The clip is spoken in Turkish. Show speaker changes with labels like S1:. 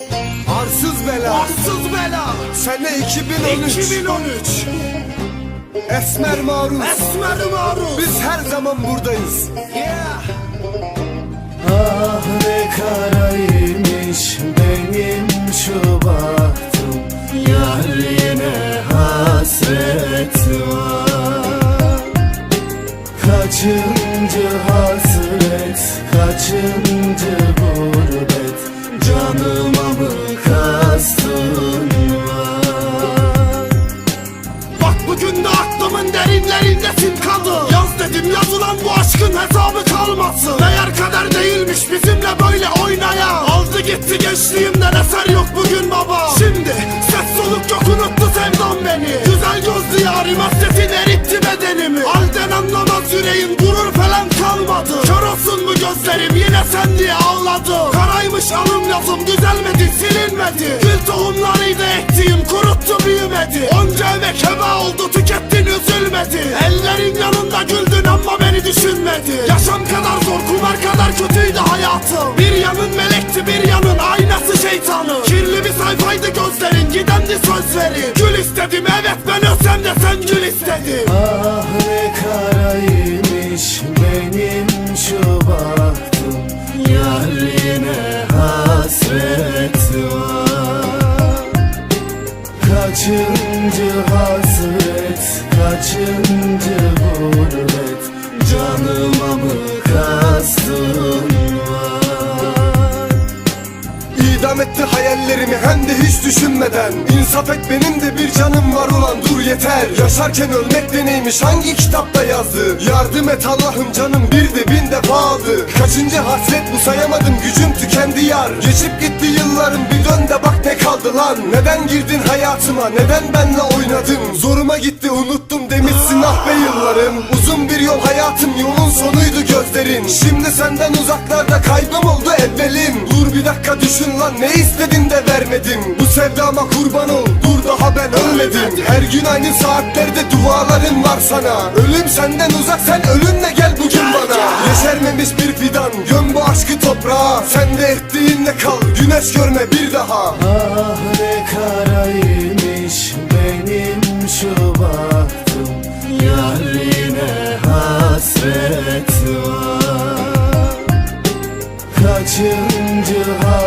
S1: Arsız bela.
S2: Arsız bela.
S1: Sene 2013
S2: 2013
S1: Esmer maruz.
S2: Esmer maruz.
S1: Biz her zaman buradayız.
S2: Yeah.
S3: Ah ne karaymış benim şu bahtım. Yar yine hasret var. Kaçıncı
S2: kalmasın Meğer kader değilmiş bizimle böyle oynaya Aldı gitti gençliğimden eser yok bugün baba. Şimdi ses soluk yok unuttu sevdam beni. Güzel gözlü yarim hasretin eritti bedenimi. Halden anlamaz yüreğim gurur falan kalmadı. Kör olsun mu gözlerim yine sen diye ağladım. Karaymış alım yazım düzelmedi silinmedi. Gül tohumlarıydı ektiğim kuruttu büyümedi. Onca emek heba oldu tükettin üzülmedi. Ellerin yanında beni düşünmedi Yaşam kadar zor kumar kadar kötüydü hayatım. Bir yanın melekti bir yanın aynası şeytanı. Kirli bir sayfaydı gözlerin gidendi sözleri. Gül istedim evet ben ölsem de sen gül istedin.
S3: Ah ne karaymış benim şu bahtım. Yar yine hasret var. Kaçıncı hasret, kaçıncı
S1: hem de hiç düşünmeden İnsaf et benim de bir canım var ulan dur yeter. Yaşarken ölmek de neymiş hangi kitapta yazdı? Yardım et Allah'ım canım bir de bin defa aldı. Kaçıncı hasret bu sayamadım gücüm tükendi yar. Geçip gitti yıllarım bir dön de bak ne kaldı lan. Neden girdin hayatıma neden benle oynadın? Zoruma gitti unuttum demişsin ah be yıllarım. Uzun bir yol hayatım yolun sonuydu gözlerin. Şimdi senden uzaklarda kaybım oldu evvelim. Dur dakika düşün lan ne istedin de vermedim Bu sevdama kurban ol dur daha ben ölmedim. Her gün aynı saatlerde dualarım var sana. Ölüm senden uzak sen ölümle gel bugün bana. Yeşermemiş bir fidan göm bu aşkı toprağa. Sen de ettiğinle kal güneş görme bir daha
S3: Kaçıncı hasret, kaçıncı